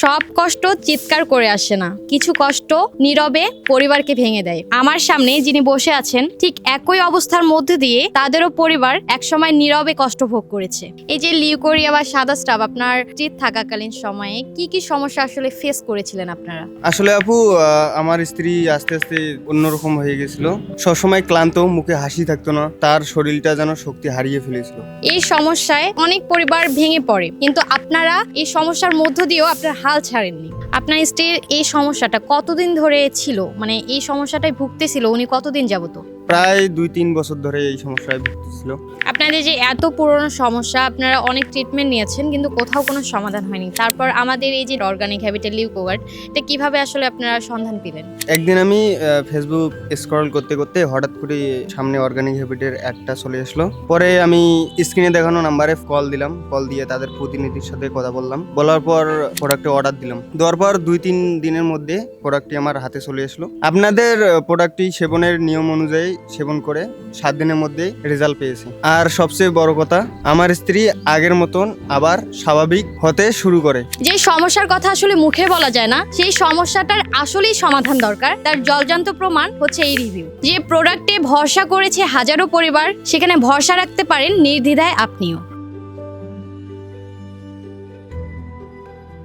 সব কষ্ট চিৎকার করে আসে না। কিছু কষ্ট নীরবে পরিবারকে ভেঙে দেয়। আমার সামনে যিনি বসে আছেন ঠিক একই অবস্থার মধ্যে দিয়ে তাদেরও পরিবার একসময় নীরবে কষ্ট ভোগ করেছে। এই যে লিউকোরিয়া বা সাদা স্টাব আপনার চিত থাকাকালীন সময়ে কি কি সমস্যা আসলে ফেস করেছিলেন আপনারা? আসলে আপু আমার স্ত্রী আস্তে আস্তে অন্যরকম হয়ে গেছিল। সবসময় ক্লান্ত মুখে হাসি থাকতো না। তার শরীরটা যেন শক্তি হারিয়ে ফেলেছিল। এই সমস্যায় অনেক পরিবার ভেঙে পড়ে। কিন্তু আপনারা এই সমস্যার মধ্য দিয়েও আপনার হাল ছাড়েননি। আপনার স্ত্রীর এই সমস্যাটা কতদিন ধরে ছিল? মানে এই সমস্যাটাই ভুগতেছিল, উনি কতদিন যাবত? প্রায় দুই তিন বছর ধরে এই সমস্যায় ভুগতেছিল আপনাদের যে এত পুরনো সমস্যা আপনারা অনেক ট্রিটমেন্ট নিয়েছেন কিন্তু কোথাও কোনো সমাধান হয়নি। তারপর আমাদের এই যে অর্গানিক হ্যাবিটেল লিউকোগার্ড এটা কীভাবে আসলে আপনারা সন্ধান পেলেন? একদিন আমি ফেসবুক স্ক্রল করতে করতে হঠাৎ করে সামনে অর্গানিক হ্যাবিটের একটা চলে আসলো। পরে আমি স্ক্রিনে দেখানো নাম্বারে কল দিলাম। কল দিয়ে তাদের প্রতিনিধির সাথে কথা বললাম। বলার পর প্রোডাক্টে অর্ডার দিলাম। দেওয়ার পর দুই তিন দিনের মধ্যে প্রোডাক্টটি আমার হাতে চলে আসলো। আপনাদের প্রোডাক্টটি সেবনের নিয়ম অনুযায়ী সেবন করে সাত দিনের মধ্যে রেজাল্ট পেয়েছি। আর সবচেয়ে বড় কথা, আমার স্ত্রী আগের মতন আবার স্বাভাবিক হতে শুরু করে। যে সমস্যার কথা আসলে মুখে বলা যায় না, সেই সমস্যাটার আসলেই সমাধান দরকার। তার জলজান্ত প্রমাণ হচ্ছে এই রিভিউ যে প্রোডাক্টে ভরসা করেছে হাজারো পরিবার, সেখানে ভরসা রাখতে পারেন নির্দ্বিধায় আপনিও।